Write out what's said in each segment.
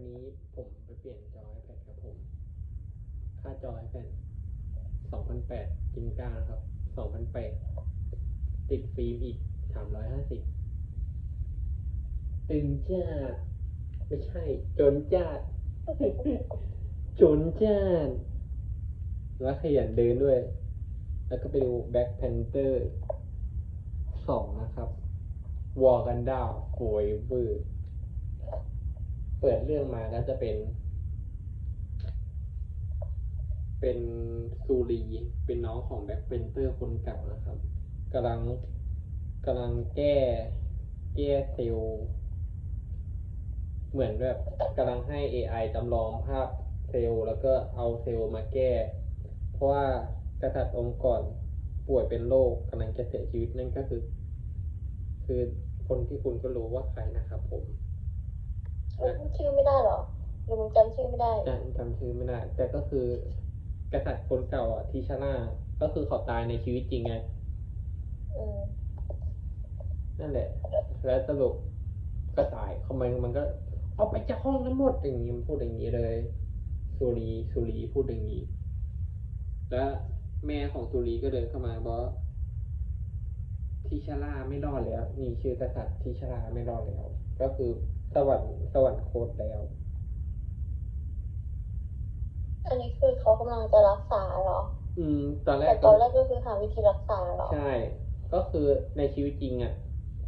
วันนี้ผมไปเปลี่ยนจอ iPad ครับผม ค่าจอ iPad 2008กินกลางครับ2008ติดฟิล์มอีก 350 ตึงจ้า ไม่ใช่ จนจ้า จนจ้า แล้วขยันเดินด้วย แล้วก็ไปดู Black Panther 2นะครับ วอร์กันดาโฟยเวอร์ เปิดเรื่องมาก็จะเป็น เป็นซูรีเป็นน้องของแบ็คเพนเตอร์คนเก่านะครับกำลังกำลังแก้แก้เซลล์เหมือนแบบกำลังให้ AI จำลองภาพเซลล์แล้วก็เอาเซลล์มาแก้ เพราะว่ากษัตริย์องค์ก่อนป่วยเป็นโรคกำลังจะเสียชีวิตนั่นก็คือ คือคนที่คุณก็รู้ว่าใครนะครับผม เอ้ยชื่อไม่ได้เหรอหรือมึงจำชื่อไม่ได้จำจำชื่อไม่ได้ แต่ก็คือกษัตริย์คนเก่าอะทีชาน่าก็คือเขาตายในชีวิตจริงไงอืมนั่นแหละ แล้วสรุปก็ตายเขามันมันก็เอาไปจากห้องนั้นหมดอย่างนี้มันพูดอย่างนี้เลยสุรีสุรีพูดอย่างนี้ แล้วแม่ของสุรีก็เดินเข้ามาบอกว่าทิชาร่าไม่รอดแล้วนี่ชื่อกษัตริย์ทิชาร่าไม่รอดแล้ว ก็คือ สวรรค์สวรรค์โคตรแล้ว อันนี้คือเขากำลังจะรักษาเหรอ อืม ตอนแรแต่กตอนแรกก็คือหาวิธีรักษาเหรอ ใช่ ก็คือในชีวิตจริงอะ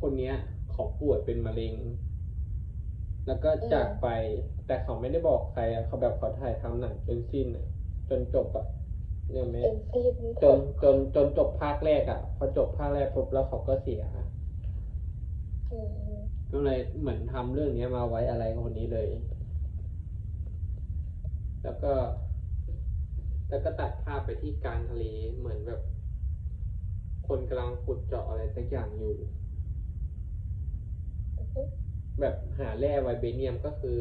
คนเนี้ยเขาป่วยเป็นมะเร็ง แล้วก็จากไป แต่เขาไม่ได้บอกใครอะเขาแบบเขาถ่ายทำหนังจนสิ้นอะจนจบอะเนี่ยไหมเป็นซีดนี้จนจนจนจบภาคแรกอะ พอจบภาคแรกปุ๊บแล้วเขาก็เสียอืม ก็เลยเหมือนทำเรื่องเนี้ยมาไว้อะไรกับคนนี้เลย แล้วก็ แล้วก็ตัดภาพไปที่กลางทะเลเหมือนแบบ คนกำลังขุดเจาะอะไรสักอย่างอยู่อือฮึแบบหาแร่ไวเบเนียมก็คือ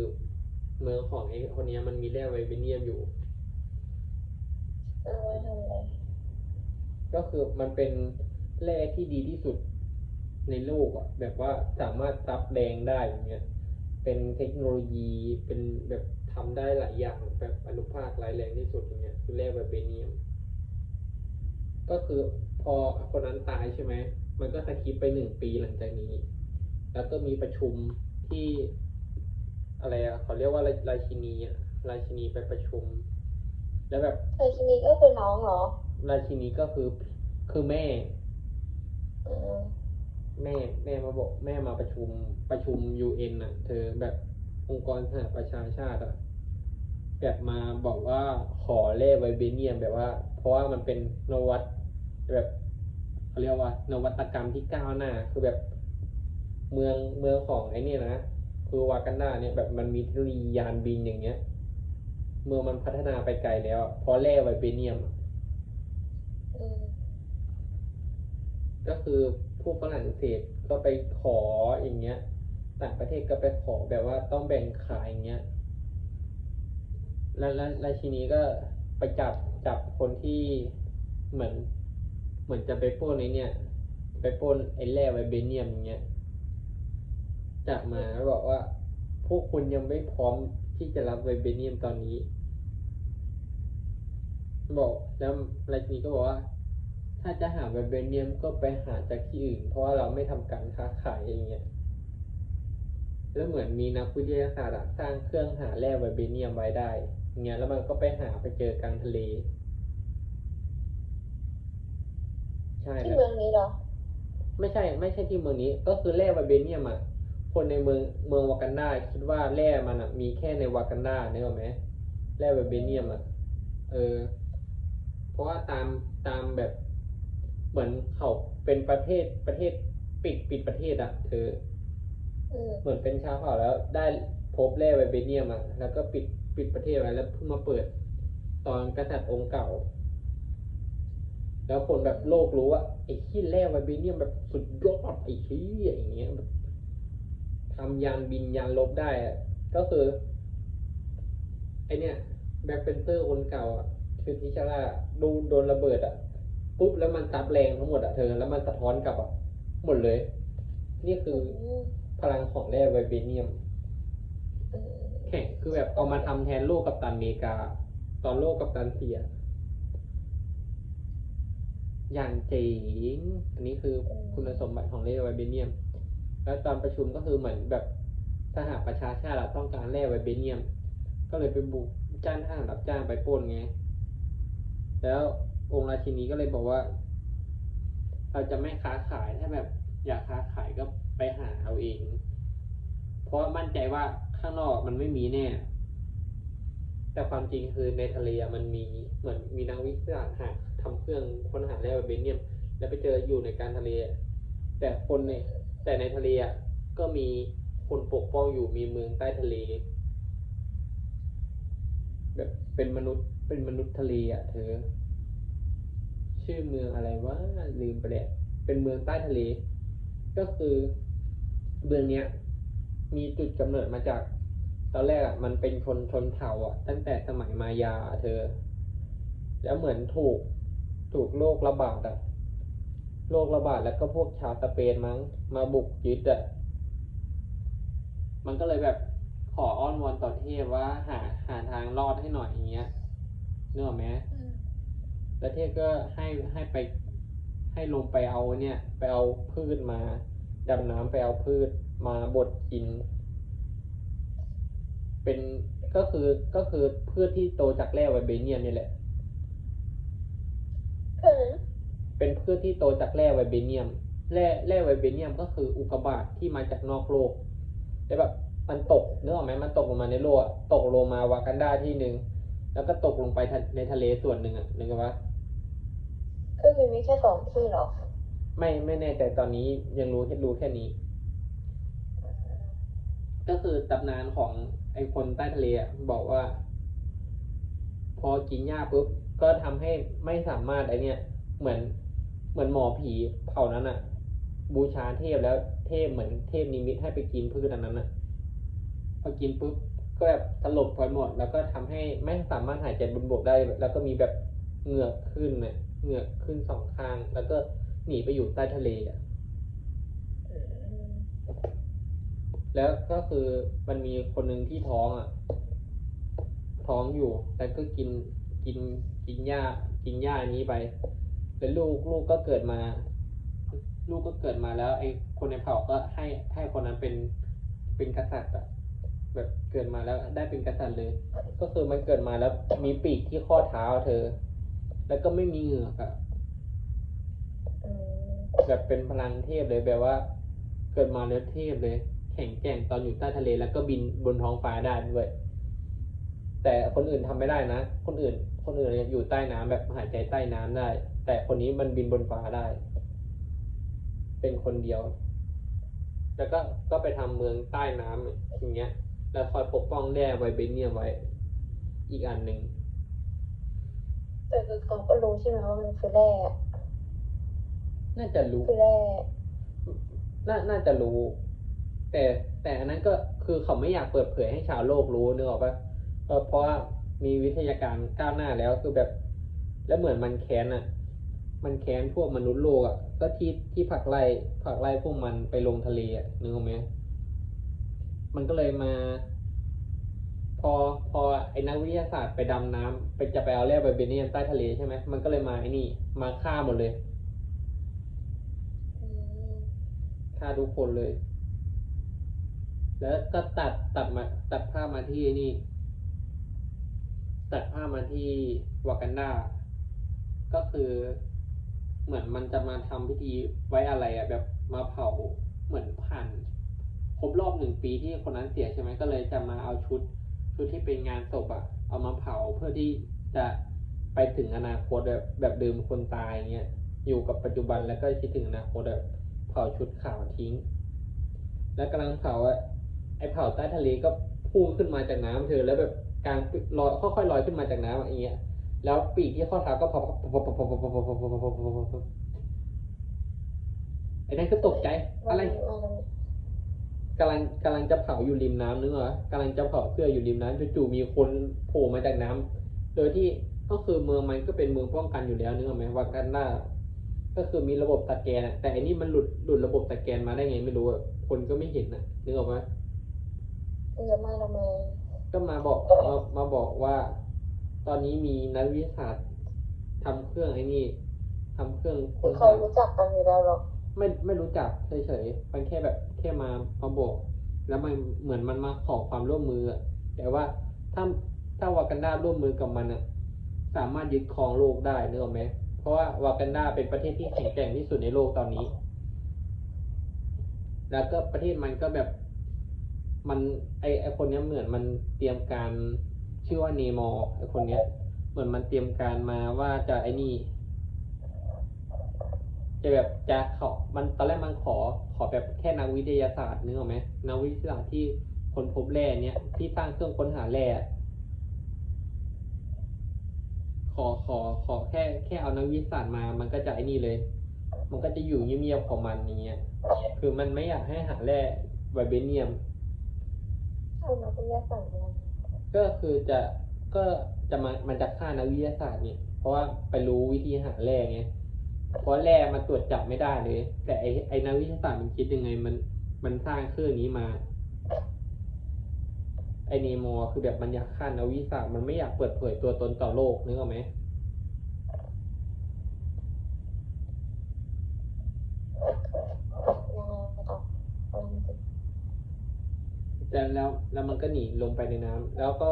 เมืองของไอ้คนเนี้ยมันมีแร่ไวเบเนียมอยู่เอาไว้ทำอะไรก็คือมันเป็นแร่ที่ดีที่สุด ในโลกอะแบบว่าสามารถซับแดงได้อย่างเงี้ยเป็นเทคโนโลยีเป็นแบบทำได้หลายอย่างแบบอนุภาคร้ายแรงที่สุดอย่างเงี้ยคือแร่ไวเบเนียม ก็คือพอคนนั้นตายใช่ไหมมันก็สคิปไปหนึ่งปีหลังจากนี้ แล้วก็มีประชุมที่อะไรอะเขาเรียกว่าราชินีอะราชินีไปประชุม แล้วแบบแต่ทีนี้ก็คือน้องเหรอราชินีก็คือคือแม่อืม แม่แม่มาบอกแม่มาประชุมประชุมยูเอ็นอะ เธอแบบองค์กรสหประชาชาติอะแบบมาบอกว่าขอแร่ไวเบเนียมแบบว่า เพราะว่ามันเป็นนวัตแบบเขาเรียกว่า นวัตกรรมที่ก้าวหน้า คือแบบเมืองเมืองของไอ้นี่นะคือวากันดาเนี่ยแบบมันมีเทคโนโลยียานบินอย่างเงี้ย เมืองมันพัฒนาไปไกลแล้ว เพราะแร่ไวเบเนียม อืม ก็คือผู้ฝรั่งเศสก็ไปขออย่างเงี้ย ต่างประเทศก็ไปขอแบบว่าต้องแบ่งขายอย่างเงี้ยแล้วแล้วราชินีก็ไปจับจับคนที่เหมือน เหมือนจะไปป้นไอเนี่ย ไปป้นไอ้แร่ไวเบเนียมอย่างเงี้ยจับมาแล้วบอกว่า พวกคุณยังไม่พร้อมที่จะรับไวเบเนียมตอนนี้ บอกแล้วราชินีก็บอกว่า ถ้าจะหาไวเบเนียมก็ไปหาจากที่อื่น เพราะว่าเราไม่ทำการค้าขายอย่างเงี้ยแล้วเหมือนมีนักวิทยาศาสตร์อะสร้างเครื่องหาแร่ไวเบเนียมไว้ได้อย่างเงี้ยแล้วมันก็ไปหาไปเจอกลางทะเล ใช่ที่แล้วเมืองนี้เหรอ ไม่ใช่ ไม่ใช่ที่เมืองนี้ ก็คือแร่ไวเบเนียมอะคนในเมืองเมืองวากันดาคิดว่าแร่มันอะ มีแค่ในวากันดาเนี่ยหรอกไหมแร่ไวเบเนียมอะเออ เพราะว่าตามตามแบบ เหมือนเขาเป็นประเทศประเทศปิดปิดประเทศอะเธออืมเหมือนเป็นชาวเขาแล้วได้พบแร่ไวเบเนียมอะแล้วก็ปิดปิดประเทศไว้แล้วเพิ่งมาเปิด ตอนกษัตริย์องค์เก่า แล้วคนแบบโลกรู้ว่าไอ้ที่แร่ไวเบเนียมแบบสุดยอดไอ้ที่อย่างเงี้ยแบบทำยานบินยานลบได้อะก็คือไอเนี้ยแบ็คเพนเตอร์คนเก่าอะคือทิชาร่าดูโดนระเบิดอะ ปุ๊บแล้วมันซับแรงทั้งหมดอะเธอ แล้วมันสะท้อนกลับอะหมดเลย นี่คืออืมพลังของแร่ไวเบเนียมอืมแข่งคือแบบเอามาทำแทนโลกกับตันอเมริกา ตอนโลกกับตันเสีย อย่างเจ๋งอันนี้คือคุณสมบัติของเร่ไวเบเนียม แล้วตอนประชุมก็คือเหมือนแบบสหประชาชาติเราต้องการแร่ไวเบเนียม ก็เลยไปบุกจ้างทหารรับจ้างไปปล้นไง แล้ว องค์ราชินีก็เลยบอกว่า เราจะไม่ค้าขายถ้าแบบ อยากค้าขายก็ไปหาเอาเอง เพราะมั่นใจว่าข้างนอกมันไม่มีแน่ แต่ความจริงคือในทะเลมันมีเหมือนมีนักวิทยาศาสตร์หาทำเครื่องค้นหาแร่ไวเบเนียม แล้วไปเจออยู่ในการทะเล แต่คนในแต่ในทะเลก็มีคนปกป้องอยู่มีเมืองใต้ทะเลแบบเป็นมนุษย์เป็นมนุษย์ทะเลอะเธอ ชื่อเมืองอะไรวะลืมไปแล้วเป็นเมืองใต้ทะเล ก็คือเมืองเนี้ย มีจุดกำเนิดมาจาก ตอนแรกอะมันเป็นชนชนเผ่าอะ ตั้งแต่สมัยมายาเธอ แล้วเหมือนถูกถูกโรคระบาดอะโรคระบาดแล้วก็พวกชาวสเปนมั้ง มาบุกยึดอะมันก็เลยแบบขออ้อนวอนต่อเทพว่าหาหาทางรอดให้หน่อยอย่างเงี้ยนึกออกไหม แล้วเทพก็ให้ให้ไปให้ลงไปเอาเนี่ยไปเอาพืชมาดำน้ำไปเอาพืชมาบดกิน เป็นก็คือก็คือพืชที่โตจากแร่ไวเบเนียมนี่แหละเป็นพืชที่โตจากแร่ไวเบเนียมแร่แร่ไวเบเนียมก็คืออุกกาบาตที่มาจากนอกโลกแต่แบบมันตกเนึกออกไหมมันตกลงมาในโลกตกลงมาวากันดาที่หนึ่งแล้วก็ตกลงไปในทะเลส่วนหนึ่งอะนึกออ ก็คือมีแค่สองที่เหรอ ไม่ไม่แน่ใจตอนนี้ยังรู้แค่รู้แค่นี้ ก็คือตำนานของไอ้คนใต้ทะเลบอกว่า พอกินหญ้าปุ๊บก็ทำให้ไม่สามารถไอเนี่ย เหมือนเหมือนหมอผีเผ่านั้นอะบูชาเทพแล้วเทพเหมือนเทพนิมิตให้ไปกินพืชอันนั้นอะพอกินปุ๊บก็แบบสลบไปหมด แล้วก็ทำให้ไม่สามารถหายใจบนบกได้ แล้วก็มีแบบเหงือกขึ้นเนี่ย เหงือกขึ้นสองข้าง แล้วก็หนีไปอยู่ใต้ทะเลอะแล้วก็คือมันมีคนหนึ่งที่ท้องอะ ท้องอยู่ แล้วก็กินกินกินหญ้า กินหญ้านี้ไป แล้วลูกลูกก็เกิดมา ลูกก็เกิดมาแล้ว ไอ้คนในเผ่าก็ให้ให้คนนั้นเป็นเป็นกษัตริย์อะแบบเกิดมาแล้วได้เป็นกษัตริย์เลย ก็คือมันเกิดมาแล้วมีปีกที่ข้อเท้าเธอ แล้วก็ไม่มีเหงือกอะอืมแบบเป็นพลังเทพเลยแบบว่า เกิดมาแล้วเทพเลย แข็งแกร่งตอนอยู่ใต้ทะเล แล้วก็บินบนท้องฟ้าได้ด้วยแต่คนอื่นทำไม่ได้นะ คนอื่น คนอื่นเนี่ยอยู่ใต้น้ำแบบหายใจใต้น้ำได้ แต่คนนี้มันบินบนฟ้าได้ เป็นคนเดียว แล้วก็ก็ไปทำเมืองใต้น้ำอย่างเงี้ย แล้วคอยปกป้องแร่ไวเบเนียมไว้ อีกอันหนึ่ง แต่คือเขาก็รู้ใช่ไหมว่ามันคือแร่น่าจะรู้คือแร่น่าน่าจะรู้ แต่แต่อันนั้นก็คือเขาไม่อยากเปิดเผยให้ชาวโลกรู้นึกออกปะเออเพราะว่ามีวิทยาการก้าวหน้าแล้วคือแบบ แล้วเหมือนมันแค้นอะมันแค้นพวกมนุษย์โลกอะก็ที่ที่ผลักไล่ผลักไล่พวกมันไปลงทะเลอะนึกออกไหมมันก็เลยมา พอพอไอ้นักวิทยาศาสตร์ไปดำน้ำไปจะไปเอาแร่ไวเบเนียมใต้ทะเลใช่ไหมมันก็เลยมาไอ้นี่ มาฆ่าหมดเลยฆ่าทุกคนเลย แล้วก็ตัดตัดมา ตัดภาพมาที่นี่ ตัดภาพมาที่วากันดาก็คือเหมือนมันจะมาทำพิธีไว้อะไรอะแบบมาเผาเหมือนผ่านครบรอบหนึ่งปีที่คนนั้นเสียใช่ไหมก็เลยจะมาเอาชุด ชุดที่เป็นงานศพอะเอามาเผาเพื่อที่จะไปถึงอนาคตแบบแบบลืมคนตายเงี้ยอยู่กับปัจจุบันแล้วก็คิดถึงอนาคตแบบเผาชุดขาวทิ้ง แล้วกำลังเผาอะไอเผาใต้ทะเลก็พุ่งขึ้นมาจากน้ำเธอ แล้วแบบกลางลอยค่อยๆลอยขึ้นมาจากน้ำอย่างเงี้ย แล้วปีกที่ข้อเท้าก็พอไอ้นั่นก็ตกใจอะไรว่ามัน กำลังกำลังจะเผาอยู่ริมน้ำนึกเหรอกำลังจะเผาเสื้ออยู่ริมน้ำจู่ๆมีคนโผล่มาจากน้ำโดยที่ก็คือเมืองมันก็เป็นเมืองป้องกันอยู่แล้วนึกออกไหมวากันดาก็คือมีระบบสแกนอะแต่อันนี้มันหลุดหลุดระบบสแกนมาได้ไงไม่รู้อะคนก็ไม่เห็นอะนึกออกไหมมึงจะมาทำไมก็มาบอกมามาบอกว่า ตอนนี้มีนักวิทยาศาสตร์ทำเครื่องไอ้นี่ทำเครื่องคืค้อนเขาหารู้จักกันอยู่แล้วหรอก ไม่ไม่รู้จักเฉยๆมันแค่แบบแค่มามาบอกแล้วมันเหมือนมันมาขอความร่วมมืออะแต่ว่าถ้าถ้าวากันดาร่วมมือกับมันอะสามารถยึดครองโลกได้นึกออกไหมเพราะว่าวากันดาเป็นประเทศที่แข็งแกร่งที่สุดในโลกตอนนี้ แล้วก็ประเทศมันก็แบบมันไอไอคนเนี้ยเหมือนมันเตรียมการชื่อว่าเนมอไอคนเนี้ย เหมือนมันเตรียมการมาว่าจะไอนี่ จะแบบจะขอมันตอนแรกมันขอขอแบบแค่นักวิทยาศาสตร์นึกออกไหมนักวิทยาศาสตร์ที่ค้นพบแร่เนี้ยที่สร้างเครื่องค้นหาแร่อะขอขอขอแค่แค่เอานักวิทยาศาสตร์มา มันก็จะไอ้นี่เลย มันก็จะอยู่เงียบๆของมันอย่างเงี้ยคือมันไม่อยากให้หาแร่ไวเบเนียมเอามาเป็นแยกสั่งกันก็คือจะก็จะมามันจะฆ่านักวิทยาศาสตร์เนี่ย เพราะว่าไปรู้วิธีหาแร่ไง เพราะแร่มันตรวจจับไม่ได้เลย แต่ไอไอนักวิทยาศาสตร์มันคิดยังไงมันมันสร้างเครื่องนี้มาไอเนโมคือแบบมันอยากฆ่านักวิทยาศาสตร์มันไม่อยากเปิดเผยตัวตนต่อโลกนึกออกไหมแต่แล้วแล้วมันก็หนีลงไปในน้ำแล้วก็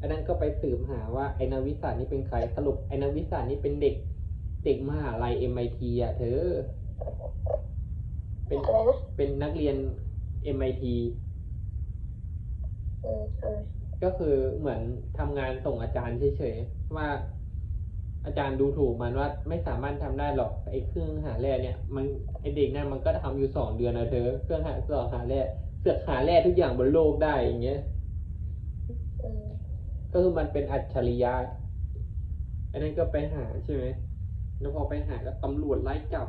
อันนั้นก็ไปสืบหาว่าไอนักวิทยาต์นี่เป็นใครสรุปไอนักวิทยาต์นี่เป็นเด็ก ด็กมหาลัย MIT อะเธอ เป็นอะไรนะเป็นนักเรียน MIT เออเออก็คือเหมือนทำงานส่งอาจารย์เฉยๆว่า อาจารย์ดูถูกมันว่าไม่สามารถทำได้หรอกไอ้เครื่องหาแร่เนี่ย มันไอเด็กนั่นมันก็ทำอยู่สองเดือนนะเธอ เครื่องหาสองหาแร่เสือกหาแร่ทุกอย่างบนโลกได้อย่างเงี้ย เออก็คือมันเป็นอัจฉริยะ อันนั้นก็ไปหาใช่ไหม แล้วพอไปหาก็ตำรวจไล่จับ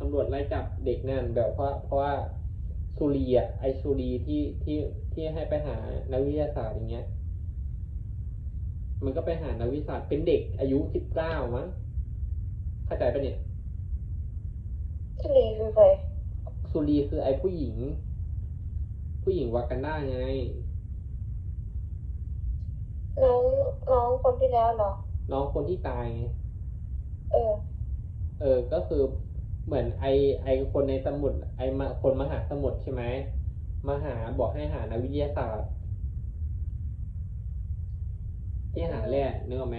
ตำรวจไล่จับเด็กนั่นแบบเพราะเพราะว่าสุรีอะไอสุรีที่ที่ที่ให้ไปหานักวิทยาศาสตร์อย่างเงี้ย มันก็ไปหานักวิทยาศาสตร์เป็นเด็กอายุสิบเก้ามั้งเข้าใจปะเนี่ยที่ลีคือใครสุรีคือไอผู้หญิง ผู้หญิงวากันด้าไงน้องน้องคนที่แล้วเหรอ น้องคนที่ตายไงเออ เออ ก็คือเหมือนไอไอคนในสมุดไอมาคนมาหาสมุดใช่ไหมมาหาบอกให้หานักวิทยาศาสตร์ ที่หาแร่นึกออกไหม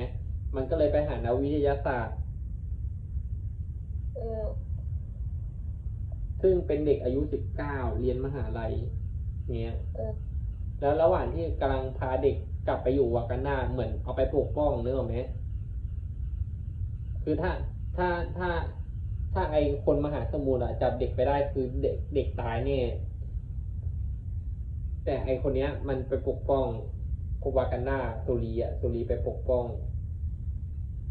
มันก็เลยไปหานักวิทยาศาสตร์เออซึ่งเป็นเด็กอายุสิบเก้าเรียนมหาลัยเงี้ยเออแล้วระหว่างที่กำลังพาเด็ก กลับไปอยู่วากันดาเหมือนเอาไปปกป้องเนึกอไหมคือถ้าถ้าถ้าถ้าไอคนมหาสมุทรอะจับเด็กไปได้คือเด็กเด็กตายเนี่ยแต่ไอคนเนี้ย มันไปปกป้องควากันดาสุรีอะสุรีไปปกป้อง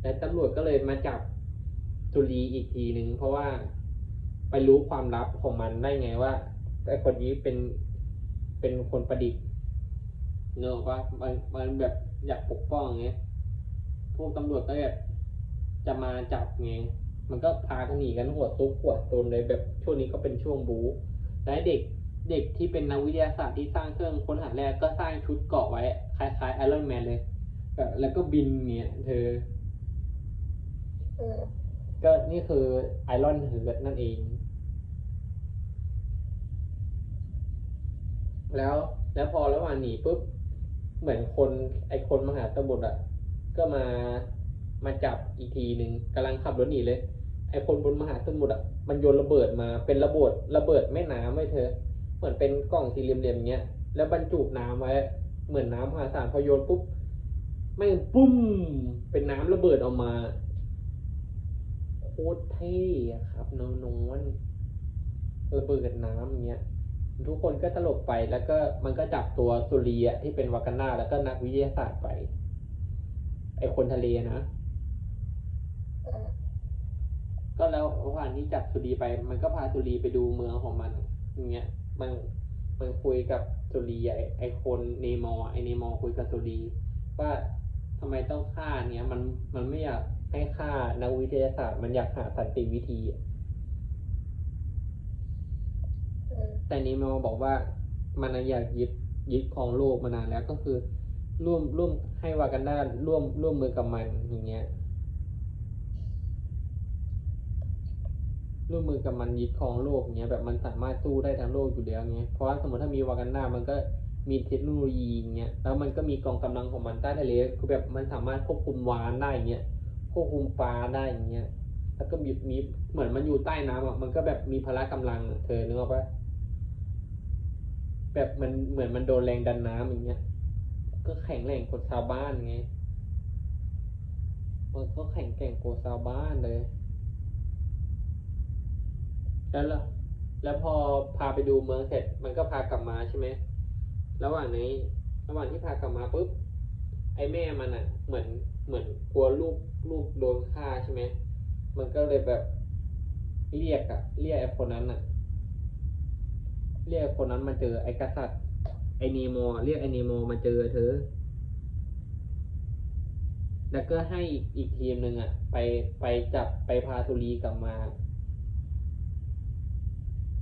แต่ตำรวจก็เลยมาจับสุรีอีกทีหนึ่งเพราะว่าไปรู้ความลับของมันได้ไงว่าไอคนนี้เป็นเป็นคนประดิษฐ์ เนอะว่ามันมันแบบอยากปกป้องไงพวกตำรวจก็แบบจะมาจับไงมันก็พากันหนีกันหัวซุกหัวตนเลยแบบช่วงนี้ก็เป็นช่วงบู๊และเด็กเด็กที่เป็นนักวิทยาศาสตร์ที่สร้างเครื่องค้นหาแร่ก็สร้างชุดเกราะไว้ คล้ายๆไอรอนแมนเลยแบบแล้วก็บินเนี่ยเธอเออก็นี่คือไอรอนเฮิร์นั่นเอง แล้วแล้วพอระหว่างหนีปุ๊บ เหมือนคนไอคนมหาสมุทรอะ ก็มามาจับอีกทีหนึ่งกำลังขับรถหนีเลย ไอคนบนมหาสมุทรอะมันโยนระเบิดมาเป็นระเบิดระเบิดแม่น้ำไว้เธอ เหมือนเป็นกล่องสี่เหลี่ยมๆเงี้ยแล้วบรรจุน้ำไว้ เหมือนน้ำมหาศาลพอโยนปุ๊บไม่ปุ้มเป็นน้ำระเบิดออกมาโคตรเท่ครับน้องนวลระเบิดน้ำอย่าเงี้ย ทุกคนก็ตลกไปแล้วก็มันก็จับตัวสุรีอะที่เป็นวากันนาแล้วก็นักวิทยาศาสตร์ไป ไอคนทะเลนะก็แล้วระหว่างที่จับสุรีไป มันก็พาสุรีไปดูเมืองของมันอย่างเงี้ย มันมันคุยกับสุรีไอไอคนเนมอร์ไอเนมอร์คุยกับสุรีว่าทำไมต้องฆ่าเนี้ยมันมันไม่อยากให้ฆ่านักวิทยาศาสตร์ มันอยากหาสันติวิธี เออ แต่นีโมบอกว่ามันอยากยึดยึดของโลกมานานแล้วก็คือ ร่วมร่วมให้วากันด้าร่วมร่วมมือกับมันอย่างเงี้ย ร่วมมือกับมันยึดครองโลกเงี้ยแบบมันสามารถสู้ได้ทั้งโลกอยู่แล้วเงี้ยเพราะว่าสมมติถ้ามีวากันด้ามันก็มีเทคโนโลยีเงี้ยแล้วมันก็มีกองกำลังของมันใต้ทะเลคือแบบมันสามารถควบคุมวานได้เงี้ยควบคุมปลาได้อย่างเงี้ยแล้วก็มีมีเหมือนมันอยู่ใต้น้ำอะมันก็แบบมีพละกำลังเธอนึกออกปะ แบบมันเหมือนมันโดนแรงดันน้ำอย่างเงี้ย ก็แข็งแรงกว่าชาวบ้านไงมันก็แข็งแกร่งกว่าชาวบ้านเลย แล้วล่ะแล้วพอพาไปดูเมืองเสร็จ มันก็พากลับมาใช่ไหมระหว่างนี้ระหว่างที่พากลับมาปุ๊บ ไอ้แม่มันอะ เหมือนเหมือนกลัวลูกลูกโดนฆ่าใช่ไหมมันก็เลยแบบเรียกอะเรียกไอ้คนนั้นอะ เรียกไอ้คนนั้นมาเจอไอ้กษัตริย์ไอ้นีโมอะเรียกไอ้นีโมมาเจอเธอ แล้วก็ให้อีกอีกทีมหนึ่งอะไปไปจับไปพาสุรีกลับมา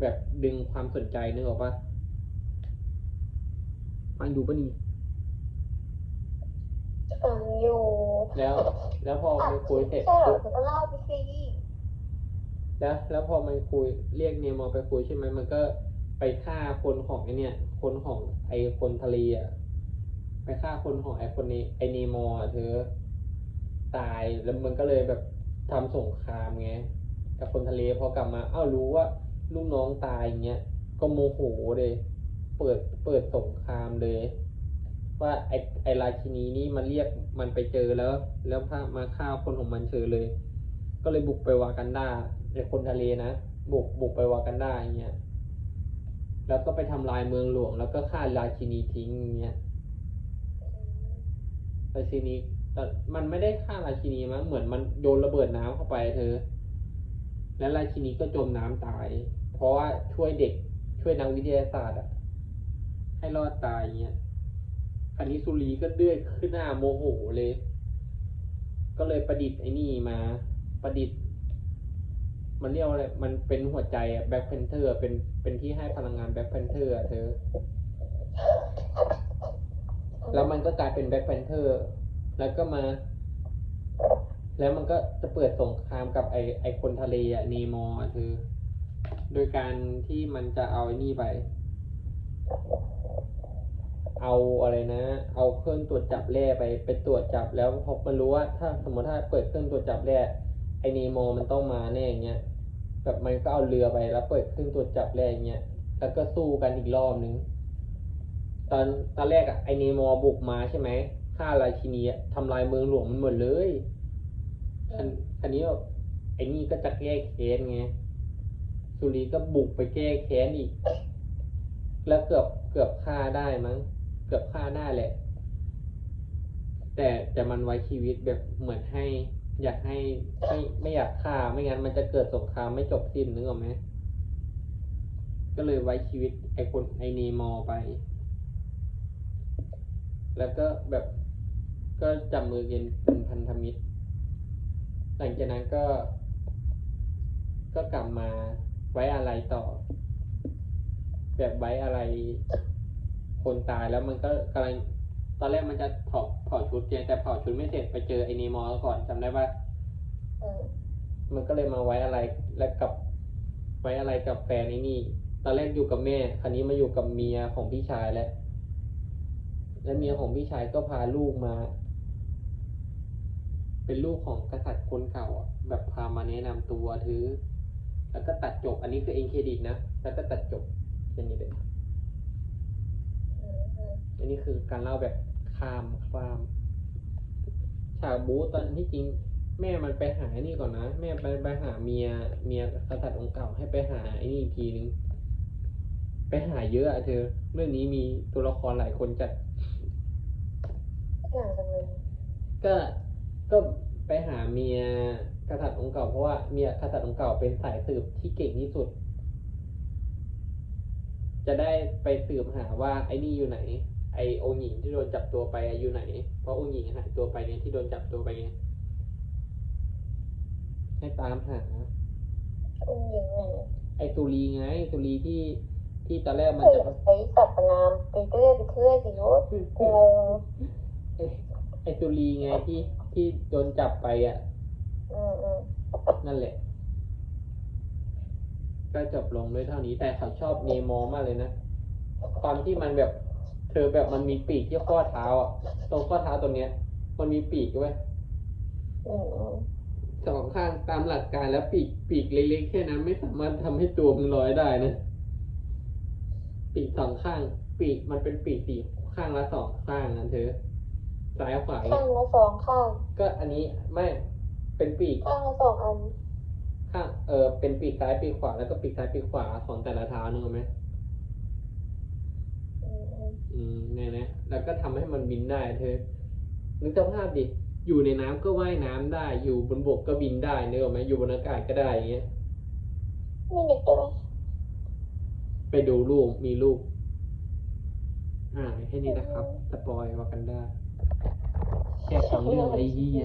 แบบดึงความสนใจนึกออกปะฟังดูปะนี่ฟังอยู่ แล้ว แล้วพอมันคุยเสร็จใช่เหรอปุ๊บเธอก็เล่าไปสิแล้วแล้วพอมันคุยเรียกเนมอไปคุยใช่ไหมมันก็ ไปฆ่าคนของไอเนี่ยคนของไอคนทะเลอะไปฆ่าคนของไอคนนี้ไอเนมออะเธอ ตายแล้วมันก็เลยแบบทำสงครามไงกับคนทะเลพอกลับมา เอ้ารู้ว่าลูกน้องตายอย่างเงี้ยก็โมโหเลย เปิดเปิดสงครามเลย ว่าไอไอราชินีนี่มันเรียกมันไปเจอแล้ว แล้วพามาฆ่าคนของมันเฉยเลย ก็เลยบุกไปวากันดาไอคนทะเลนะบุกบุกไปวากันดาอย่างเงี้ย แล้วก็ไปทำลายเมืองหลวง แล้วก็ฆ่าราชินีทิ้งอย่างเงี้ยราชินีแต่มันไม่ได้ฆ่าราชินีมั้งเหมือนมันโยนระเบิดน้ำเข้าไปเธอ แล้วราชินีก็จมน้ำตาย เพราะว่าช่วยเด็กช่วยนักวิทยาศาสตร์อะให้รอดตายอย่างเงี้ยคันนี้สุรีก็เดือดขึ้นหน้าโมโหเลย ก็เลยประดิษฐ์ไอ้นี่มา ประดิษฐ์ มันเรียกว่าอะไร มันเป็นหัวใจอะแบ็คเพนเทอร์เป็นเป็นที่ให้พลังงานแบ็คเพนเทอร์อะเธอ แล้วมันก็กลายเป็นแบ็คแพนเทอร์แล้วก็มา แล้วมันก็จะเปิดสงครามกับไอไอคนทะเลอะนีมอร์อะเธอ โดยการที่มันจะเอาไอ้นี่ไป เอาอะไรนะ เอาเครื่องตรวจจับแร่ไปไปตรวจจับแล้วพอมันรู้ว่าถ้าสมมติถ้าเปิดเครื่องตรวจจับแร่ไอนีโมมันต้องมาแน่อย่างเงี้ย แบบมันก็เอาเรือไปแล้วเปิดเครื่องตรวจจับแร่อย่างเงี้ยแล้วก็สู้กันอีกรอบนึง ตอนตอนแรกอะไอเนมอบุกมาใช่ไหมฆ่าราชินีอะทำลายเมืองหลวงมันหมดเลยคันคันนี้แบบไอ้นี่ก็จะแก้แค้นไงสุรีก็บุกไปแก้แค้นอีก แล้วเกือบเกือบฆ่าได้มั้ง เกือบฆ่าได้แหละ แต่แต่มันไว้ชีวิตแบบเหมือนให้ อยากให้ไม่ไม่อยากฆ่าไม่งั้นมันจะเกิดสงครามไม่จบสิ้นนึกออกไหมก็เลยไว้ชีวิตไอคนไอเนมอไป แล้วก็แบบก็จับมือกันเป็นพันธมิตร หลังจากนั้นก็ ก็กลับมาไว้อะไรต่อ แบบไว้อะไรคนตายแล้วมันก็กำลัง ตอนแรกมันจะเผาเผาชุดเจแต่เผาชุดไม่เสร็จไปเจอไอเนมอร์ก่อนจำได้ปะอืมมันก็เลยมาไว้อะไรแล้วกับไว้อะไรกับแฟนไอ้นี่ ตอนแรกอยู่กับแม่คราวนี้มาอยู่กับเมียของพี่ชายแล้วและเมียของพี่ชายก็พาลูกมา เป็นลูกของกษัตริย์คนเก่าอะแบบพามาแนะนำตัวถือ แล้วก็ตัดจบ อันนี้คือเอ็นเครดิตนะแล้วก็ตัดจบแค่นี้เลยอืมอืมอันนี้คือการเล่าแบบ ข้ามข้ามฉากบู๊ตอนที่จริง แม่มันไปหาไอ้นี่ก่อนนะ แม่ไปไปหาเมียเมียกษัตริย์องค์เก่าให้ไปหาไอ้นี่อีกทีนึง ไปหาเยอะอะเธอ เรื่องนี้มีตัวละครหลายคนจัดหนังจังเลยก็ก็ไปหาเมียกษัตริย์องค์เก่าเพราะว่าเมียกษัตริย์องค์เก่าเป็นสายสืบที่เก่งที่สุด จะได้ไปสืบหาว่าไอ้นี่อยู่ไหนไอ้องค์หญิงที่โดนจับตัวไปอะอยู่ไหน เพราะองค์หญิงหายตัวไปเนี่ยที่โดนจับตัวไปไงให้ตามหาอุ้งยิงไงไอ้ตุลีไงตุลีที่ทที่ตอนแรกมันเฮ้ยจะใช้สรรพนามไปเรื่อยไปเรื่อยสิโยศงงไอ้ไอสุรีไงที่ที่โดนจับไปอะอืมอืมนั่นแหละ ก็จบลงด้วยเท่านี้แต่เขาชอบเนมอร์มากเลยนะความที่มันแบบ เธอแบบมันมีปีกที่ข้อเท้าอะตรงข้อเท้าตรงเนี้ย มันมีปีกด้วยอืมอืมสองข้างตามหลักการแล้วปีกปีกเล็กๆแค่นั้นไม่สามารถทำให้ตัวมันลอยได้นะ ปีกสองข้าง ปีกมันเป็นปีกสี่ข้างละสองข้างนะเธอซ้ายขวาข้างละสองข้าง ก็อันนี้ไม่เป็นปีกข้างละสองอันข้างเออเป็นปีกซ้ายปีกขวาแล้วก็ปีกซ้ายปีกขวาของแต่ละเท้านึกออกไหม อืมอืมอืมเนี่ยนะแล้วก็ทำให้มันบินได้เธอนึกสภาพดิอยู่ในน้ำก็ว่ายน้ำได้ อยู่บนบกก็บินได้นึกออกไหมอยู่บนอากาศก็ได้อย่างเงี้ยนี่นึกได้ไหมไปดูรูปมีรูปอ่าแค่นี้นะครับสปอยว่ากันได้แค่คำเรื่องไอ้เหี้ย